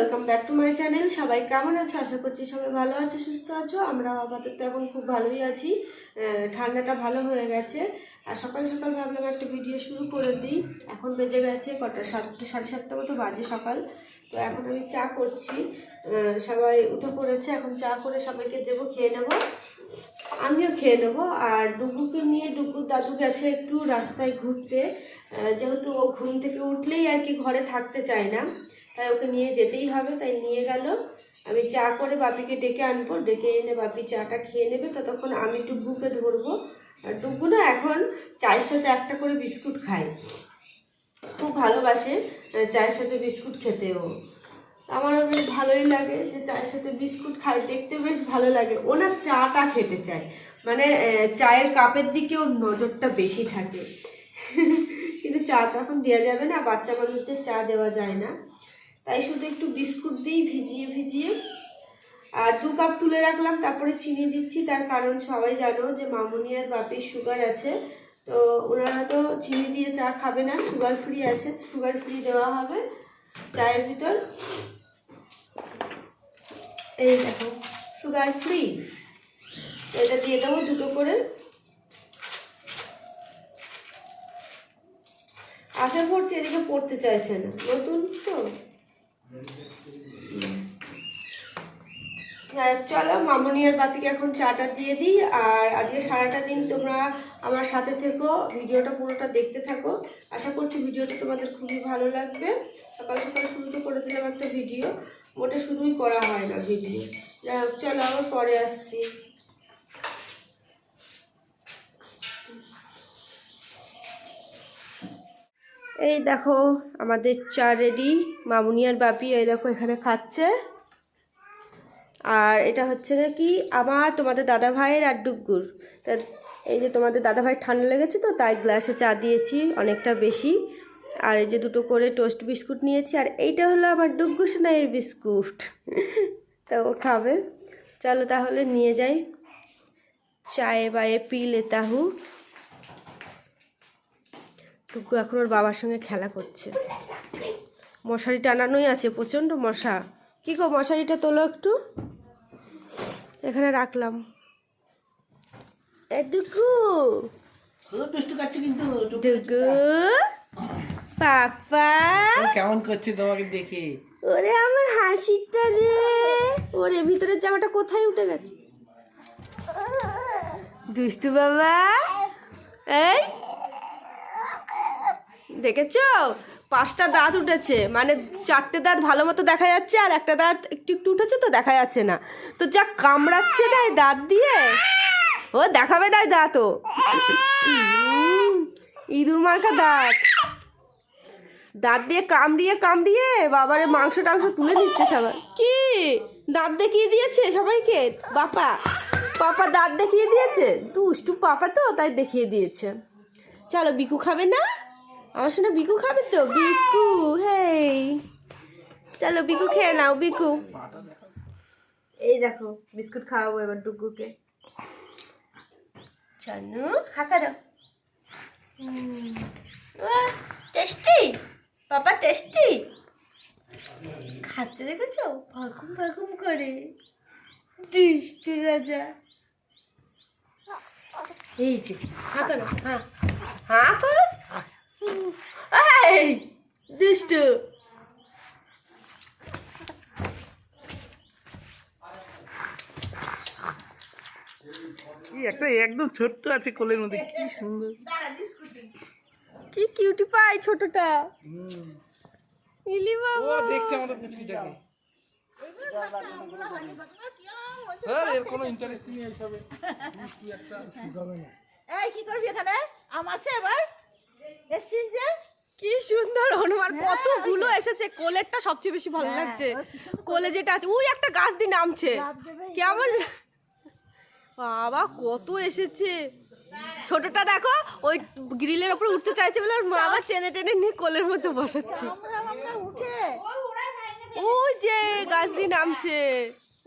Welcome back to my channel সবাই কেমন আছে? আশা করছি সবাই ভালো আছে, সুস্থ আছো। আমরা আপাতত এখন খুব ভালোই আছি। ঠান্ডাটা ভালো হয়ে গেছে। আর সকাল সকাল ভাবলাম একটা ভিডিও শুরু করে দিই। এখন বেজে গেছে কটা সাতটা, সাড়ে সাতটা মতো বাজে সকাল। তো এখন আমি চা করছি। সবাই উঠে পড়েছে। এখন চা করে সবাইকে দেবো, খেয়ে নেব। আমিও খেয়ে নেব। আর ডুবুকে নিয়ে ডুবুর দাদু গেছে একটু রাস্তায় ঘুরতে। যেহেতু ও ঘুম থেকে উঠলেই আর কি ঘরে থাকতে চায় না। তাই ওকে নিয়ে যেতেই হবে, তাই নিয়ে গেল। আমি চা করে বাপিকে ডেকে আনব, ডেকে এনে বাপি চাটা খেয়ে নেবে। ততক্ষণ আমি ডুগুকে ধরবো। আর ডুগু না এখন চায়ের সাথে একটা করে বিস্কুট খায়। খুব ভালোবাসে চায়ের সাথে বিস্কুট খেতেও। আমারও বেশ ভালোই লাগে যে চায়ের সাথে বিস্কুট খায়, দেখতে বেশ ভালো লাগে। ও না চাটা খেতে চায়। মানে চায়ের কাপের দিকে ওর নজরটা বেশি থাকে। কিন্তু চা তো এখন দেওয়া যাবে না, বাচ্চা মানুষদের চা দেওয়া যায় না। তাই শুধু একটু বিস্কুট দিই ভিজিয়ে ভিজিয়ে আর দু কাপ তুলে রাখলাম, তারপরে চিনি দিচ্ছি। তার কারণ সবাই জানো যে মামুনি আর বাপির সুগার আছে। তো ওনারা তো চিনি দিয়ে চা খাবে না সুগার ফ্রি আছে। সুগার ফ্রি দেওয়া হবে চায়ের ভিতর। এই দেখো সুগার ফ্রি এটা দিয়ে দেবো দুটো করে। আশা করছি এদিকে পড়তে চাইছে না। নতুন তো? চলো, মামনি আর বাপিকে এখন চাটা দিয়ে দিই, আর আজকে সারাটা দিন তোমরা আমার সাথে থেকো, ভিডিওটা পুরোটা দেখতে থাকো। আশা করছি ভিডিওটা তোমাদের খুবই ভালো লাগবে। সকাল সকাল শুরু তো করে দিলাম একটা ভিডিও, মোটে শুরুই করা হয় না ভিডিও। যাই হোক, চলো, আবার পরে আসছি। এই দেখো, আমাদের চা রেডি মামুনি আর বাপি, এই দেখো, এখানে খাচ্ছে। আর এটা হচ্ছে নাকি আমার তোমাদের দাদা ভাইয়ের আর ডুগ্গুর তা এই যে তোমাদের দাদা ভাইয়ের ঠান্ডা লেগেছে তো, তাই গ্লাসে চা দিয়েছি অনেকটা বেশি। আর এই যে দুটো করে টোস্ট বিস্কুট নিয়েছি, আর এইটা হলো আমার ডুগ্গু সোনাইয়ের বিস্কুট। তো ও খাবে। চলো তাহলে নিয়ে যাই। চায়ে বায়ে পি লেতা হু টুকু এখন ওর বাবার সঙ্গে খেলা করছে। মশারি টানানোই আছে, প্রচণ্ড মশা। কি গো মশারিটা তোলো একটু? এখানে রাখলাম। এটুকু। টুকু পাপা। কেমন করছে তোমাকে দেখে? ওরে আমার হাসিটা রে। ওরে ভিতরের জামাটা কোথায় উঠে গেছে? দুষ্টু বাবা। এই। দেখেছ? পাঁচটা দাঁত উঠেছে মানে চারটে দাঁত ভালো মতো দেখা যাচ্ছে আর একটা দাঁত একটু একটু উঠেছে তো দেখা যাচ্ছে না। তো যা কামড়াচ্ছে না দাঁত দিয়ে, ও দেখাবে না ও। ইঁদুর মার্কা দাঁত। দাঁত দিয়ে কামড়িয়ে কামড়িয়ে বাবারে মাংস টাংস তুলে দিচ্ছে সবাই। কি? দাঁত দেখিয়ে দিয়েছে সবাইকে? বাপা, পাপা দাঁত দেখিয়ে দিয়েছে? দুষ্টু পাপা তো তাই দেখিয়ে দিয়েছে। চলো, বিকু খাবে না? আমার সঙ্গে বিকু খাবে তো? বিকু হেই। চলো বিকু খেয়ে নাও বিকু। এই দেখো বিস্কুট খাওয়াবো এবার ডুগুকে চানু? হাঁকা দাও। টেস্টি? বাবা টেস্টি? খাচ্ছে দেখেছ? ভাকুম ভাকুম করে। দুষ্টু রাজা। এই যে হা করো হ্যাঁ হ্যাঁ করো এই দুষ্টু একটা একদম ছোট্ট আছে কোলের মধ্যে কি সুন্দর। কি কিউটি পাই ছোটটা। ইলি ও দেখছে আমাদের পুচকিটাকে। হ্যাঁ এর কোনো ইন্টারেস্ট নেই এইসবে। একটা। এই কি করবি এখানে? আম আছে এবার? এসছিস যে কি সুন্দর হনুমান কতগুলো এসেছে। কোলেরটা সবচেয়ে বেশি ভালো লাগছে। কোলে যেটা আছে ওই একটা গাছ দিয়ে নামছে। কেমন বাবা কত এসেছে। ছোটটা দেখো ওই গ্রিলের ওপরে উঠতে চাইছে বলে ওর মা আবার টেনে টেনে নিয়ে কোলের মধ্যে বসাচ্ছে। ওই যে গাছ দিয়ে নামছে।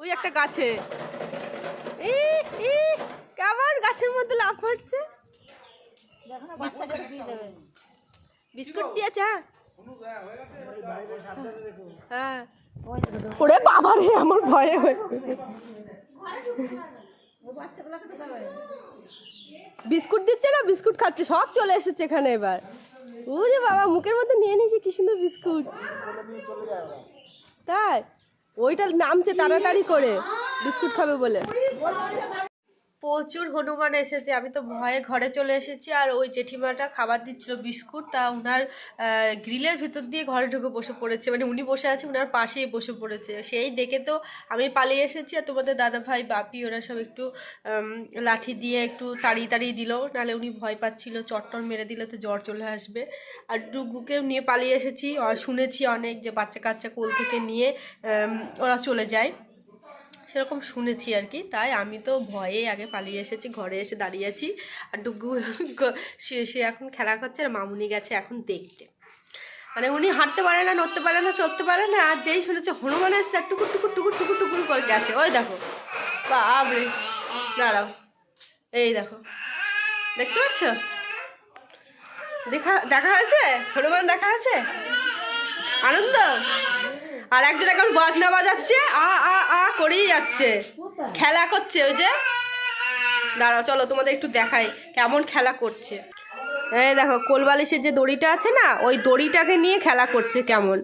ওই একটা গাছে। ই ই কেমন গাছের মধ্যে লাফ মারছে? বাচ্চাকে দিয়ে বিস্কুট হ্যাঁ হ্যাঁ। ওরে বাবা রে আমার ভয়ে হয়ে বিস্কুট দিচ্ছে না বিস্কুট খাচ্ছে সব চলে এসেছে এখানে এবার। ওরে বাবা মুখের মধ্যে নিয়ে নিয়েছে কি সুন্দর বিস্কুট। তাই ওইটা নামছে তাড়াতাড়ি করে বিস্কুট খাবে বলে। প্রচুর হনুমান এসেছে। আমি তো ভয়ে ঘরে চলে এসেছি আর ওই জেঠিমাটা খাবার দিচ্ছিল বিস্কুট। তা উনার গ্রিলের ভিতর দিয়ে ঘরে ঢুকে বসে পড়েছে। মানে উনি বসে আছে, উনার পাশেই বসে পড়েছে। সেই দেখে তো আমি পালিয়ে এসেছি আর তোমাদের দাদা ভাই বাপি, ওরা সব একটু লাঠি দিয়ে একটু তাড়িয়ে তাড়িয়ে দিল। নাহলে উনি ভয় পাচ্ছিল চট্টর মেরে দিলে তো জ্বর চলে আসবে। আর ডুগুকেও নিয়ে পালিয়ে এসেছি। শুনেছি অনেক যে বাচ্চা কাচ্চা কোল থেকে নিয়ে ওরা চলে যায়। সেরকম শুনেছি আর কি। তাই আমি তো ভয়ে আগে পালিয়ে এসেছি, ঘরে এসে দাঁড়িয়ে আছি। আর ডুগু সে সে এখন খেলা করছে আর মামুনি গেছে এখন দেখতে। মানে উনি হাঁটতে পারে না, নড়তে পারে না চলতে পারে না, আর যেই শুনেছে হনুমান এসছে টুকুর টুকুর টুকুর টুকুর টুকুর করে গেছে। ওই দেখো। বাবরে দাঁড়াও। এই দেখো। দেখতে পাচ্ছ? দেখা দেখা হয়েছে? হনুমান দেখা হয়েছে? আনন্দ? আর একজন এখন বাজনা বাজাচ্ছে? করেই যাচ্ছে। খেলা করছে ওই যে। দাঁড়াও, চলো তোমাদের একটু দেখাই কেমন খেলা করছে। এই দেখো, কোলবালিশের যে দড়িটা আছে না, ওই দড়িটাকে নিয়ে খেলা করছে কেমন।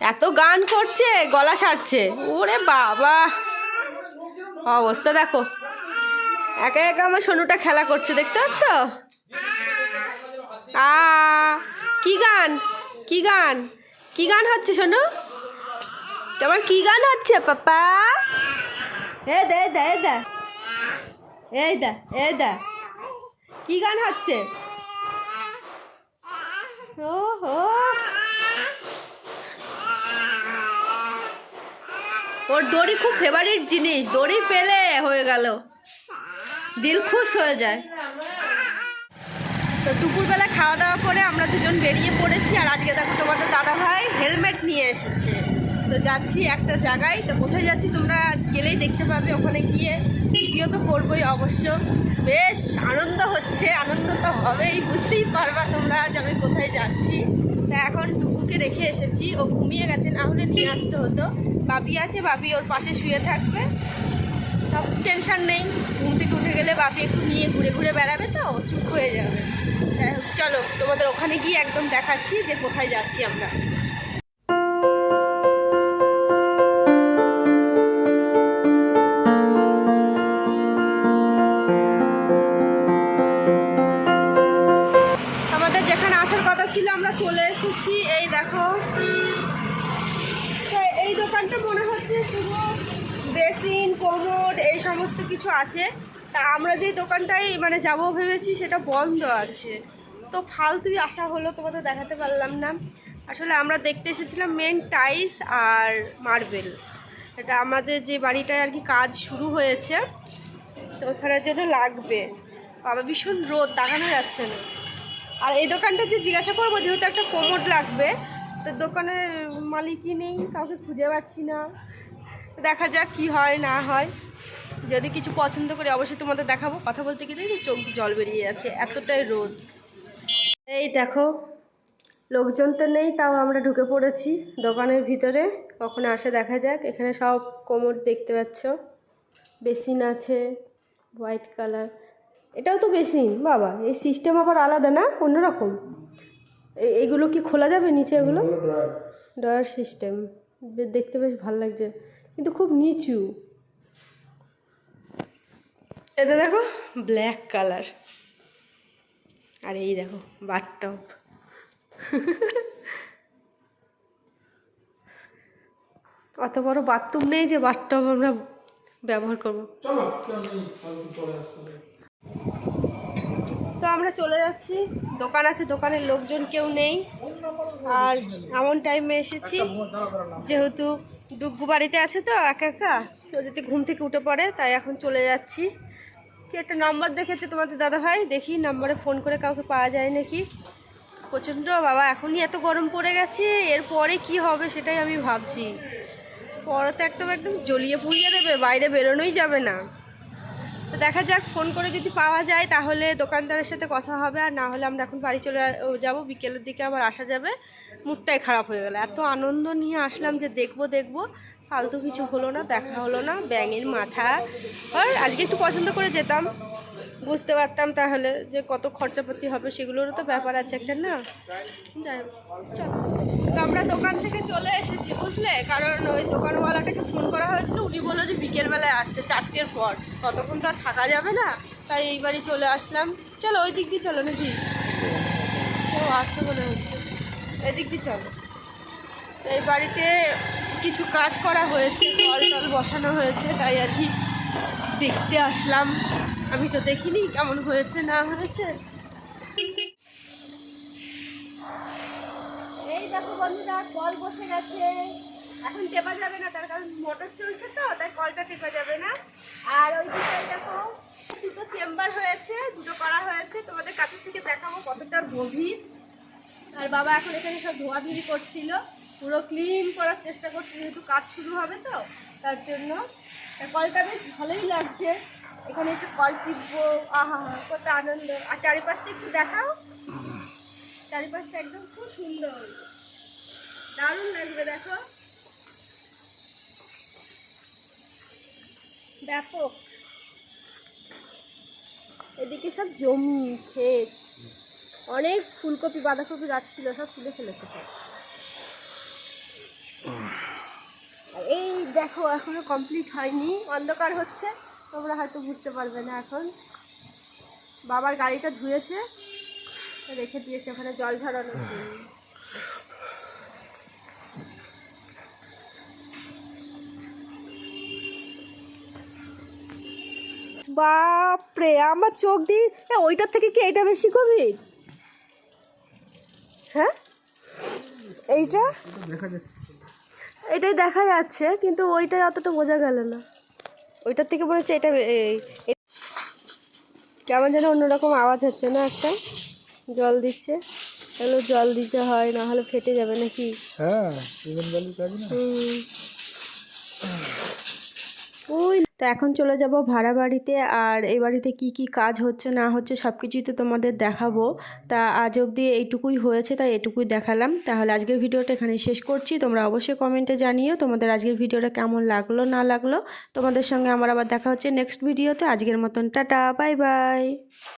এত গান করছে, গলা সারছে। ওরে বাবা। অবস্থা দেখো। একা একা আমার সোনুটা খেলা করছে, দেখতে পাচ্ছ? আ, কি গান? কি গান? কি গান হচ্ছে শোনো তোমার কি গান হচ্ছে, পাপা? এ দে দে দে। এই দা এই দা। কি গান হচ্ছে? ও হো ওর দড়ি খুব ফেভারিট জিনিস, দড়ি পেলে হয়ে গেল। দিল খুশ হয়ে যায়। তো দুপুরবেলা খাওয়া দাওয়া করে আমরা দুজন বেরিয়ে পড়েছি, আর আজকে দেখো তোমাদের দাদা ভাই হেলমেট নিয়ে এসেছে। তো যাচ্ছি একটা জায়গায়। তো কোথায় যাচ্ছি তোমরা গেলেই দেখতে পাবে ওখানে গিয়ে। ভিডিও তো করবোই অবশ্য। বেশ, আনন্দ হচ্ছে। আনন্দ তো হবেই, বুঝতেই পারবা তোমরা যে আমি কোথায় যাচ্ছি। তা এখন টুকুকে রেখে এসেছি। ও ঘুমিয়ে গেছে, না হলে নিয়ে আসতে হতো। বাবি আছে, বাবি ওর পাশে শুয়ে থাকবে। সব টেনশন নেই। ঘুম থেকে উঠে গেলে বাপি একটু নিয়ে ঘুরে ঘুরে বেড়াবে তো চুপ হয়ে যাবে। চলো তোমাদের ওখানে গিয়ে একদম দেখাচ্ছি যে কোথায় যাচ্ছি আমরা। ছিল, আমরা চলে এসেছি। এই দেখো। এই দোকানটা মনে হচ্ছে শুধু বেসিন কোমোড এই সমস্ত কিছু আছে। তা আমরা যে দোকানটায় মানে যাব ভেবেছি, সেটা বন্ধ আছে। তো ফালতুই আসা হলো, তোমাদের দেখাতে পারলাম না। আসলে আমরা দেখতে এসেছিলাম মেন টাইস আর মার্বেল এটা আমাদের যে বাড়িটায় আর কি কাজ শুরু হয়েছে, তো ওখানের জন্য লাগবে। বাবা, ভীষণ রোদ, দেখানো যাচ্ছে না। আর এই দোকানটা যে জিজ্ঞাসা করব, যেহেতু একটা কোমোড লাগবে, তো দোকানের মালিকই নেই, কাউকে খুঁজে পাচ্ছি না। দেখা যাক কি হয়, না হয়। যদি কিছু পছন্দ করি, অবশ্যই তোমাদের দেখাবো। কথা বলতে গেলে দেখি চোখ জল বেরিয়ে যাচ্ছে, এতটাই রোদ। এই দেখো, লোকজন তো নেই, তাও আমরা ঢুকে পড়েছি দোকানের ভিতরে। কখন আসে দেখা যাক, এখানে সব কোমর দেখতে পাচ্ছ। বেসিন আছে, হোয়াইট কালার। এটাও তো বেসিন বাবা এই সিস্টেম আবার আলাদা না? অন্যরকম। এগুলো কি খোলা যাবে নিচে এগুলো? ডয়ার সিস্টেম দেখতে বেশ ভালো লাগছে কিন্তু খুব নিচু। এটা দেখো ব্ল্যাক কালার আর এই দেখো বাথটব অত বড় বাথরুম নেই যে বাথটব আমরা ব্যবহার করব। তো আমরা চলে যাচ্ছি। দোকান আছে, দোকানের লোকজন কেউ নেই। আর এমন টাইমে এসেছি, যেহেতু ডুগ্গু বাড়িতে আছে তো, একা একা ও যদি ঘুম থেকে উঠে পড়ে, তাই এখন চলে যাচ্ছি। কি একটা নাম্বার দেখেছে তোমাদের দাদা ভাই দেখি নাম্বারে ফোন করে কাউকে পাওয়া যায় নাকি। প্রচণ্ড, বাবা, এখনই এত গরম পড়ে গেছে, এরপরে কি হবে সেটাই আমি ভাবছি। পরে তো একদম একদম জ্বলিয়ে পুড়িয়ে দেবে, বাইরে বেরোনোই যাবে না। তো দেখা যাক, ফোন করে যদি পাওয়া যায় তাহলে দোকানদারের সাথে কথা হবে, আর না হলে আমরা এখন বাড়ি চলে যাব, বিকেলের দিকে আবার আসা যাবে। মুখটাই খারাপ হয়ে গেল, এত আনন্দ নিয়ে আসলাম যে দেখব, দেখব। ফালতু কিছু হলো না, দেখা হলো না, ব্যাঙের মাথা। আর আজকে একটু পছন্দ করে যেতাম। বুঝতে পারতাম তাহলে যে কত খরচাপাতি হবে সেগুলোরও তো ব্যাপার আছে একটা, না? আমরা দোকান থেকে চলে এসেছি, বুঝলে? কারণ ওই দোকানওয়ালাটাকে ফোন করা হয়েছিল, উনি বলল যে বিকেলবেলায় আসতে, চারটের পর। ততক্ষণ তো আর থাকা যাবে না, তাই এই বাড়ি চলে আসলাম। চলো, ওই দিক দিয়ে চলো নাকি? ও, আছে মনে হচ্ছে। এদিক দিয়ে চলো। এই বাড়িতে কিছু কাজ করা হয়েছে, জল টল বসানো হয়েছে, তাই আর কি দেখতে আসলাম। আমি তো দেখিনি কেমন হয়েছে, না হয়েছে। এই দেখো বন্ধুরা, কল বসে গেছে। এখন টেপা যাবে না, তার কারণ মোটর চলছে তো, তাই কলটা টেপা যাবে না। আর ওই দিকে দেখো, দুটো চেম্বার হয়েছে, দুটো করা হয়েছে। তোমাদের কাছে থেকে দেখাবো কতটা গভীর। আর বাবা এখন এখানে সব ধোয়াধুয়ি করছিল। পুরো ক্লিন করার চেষ্টা করছে, যেহেতু কাজ শুরু হবে তো, তার জন্য। কলটা বেশ ভালোই লাগছে। এখানে এসে কল টিপবো, আহা কত আনন্দ। আর চারিপাশটা একটু দেখাও। চারিপাশটা একদম খুব সুন্দর। দারুণ লাগবে, দেখো। ব্যাপক। এদিকে সব জমি, ক্ষেত। অনেক ফুলকপি, বাঁধাকপি গাছ ছিল, সব তুলে ফেলেছে সব। এই দেখো, এখনও কমপ্লিট হয়নি। অন্ধকার হচ্ছে। তোমরা হয়তো বুঝতে পারবে না এখন। বাবার গাড়িটা ধুয়েছে রেখে দিয়েছে ওখানে জল ঝরানোর জন্য। বাপরে আমার চোখ দিয়ে এ, ওইটার থেকে কি এইটা বেশি গভীর? হ্যাঁ? এইটা? এটাই দেখা যাচ্ছে কিন্তু ওইটাই অতটা বোঝা গেল না। ওইটার থেকে বলেছে এটা এই কেমন যেন অন্যরকম আওয়াজ হচ্ছে না একটা? জল দিচ্ছে। এগুলো জল দিতে হয় না হলে ফেটে যাবে নাকি? হ্যাঁ ইভেন ভ্যালি কাজ না হুম। ওই তো এখন চলে যাব ভাড়া বাড়িতে আর এ বাড়িতে কি কি কাজ হচ্ছে, না হচ্ছে সব কিছুই তো তোমাদের দেখাবো। তা আজ অবধি এইটুকুই হয়েছে, তাই এটুকুই দেখালাম। তাহলে আজকের ভিডিওটা এখানে শেষ করছি। তোমরা অবশ্যই কমেন্টে জানিও তোমাদের আজকের ভিডিওটা কেমন লাগল, না লাগল। তোমাদের সঙ্গে আমার আবার দেখা হচ্ছে নেক্সট ভিডিওতে আজকের মতন টাটা বাই বাই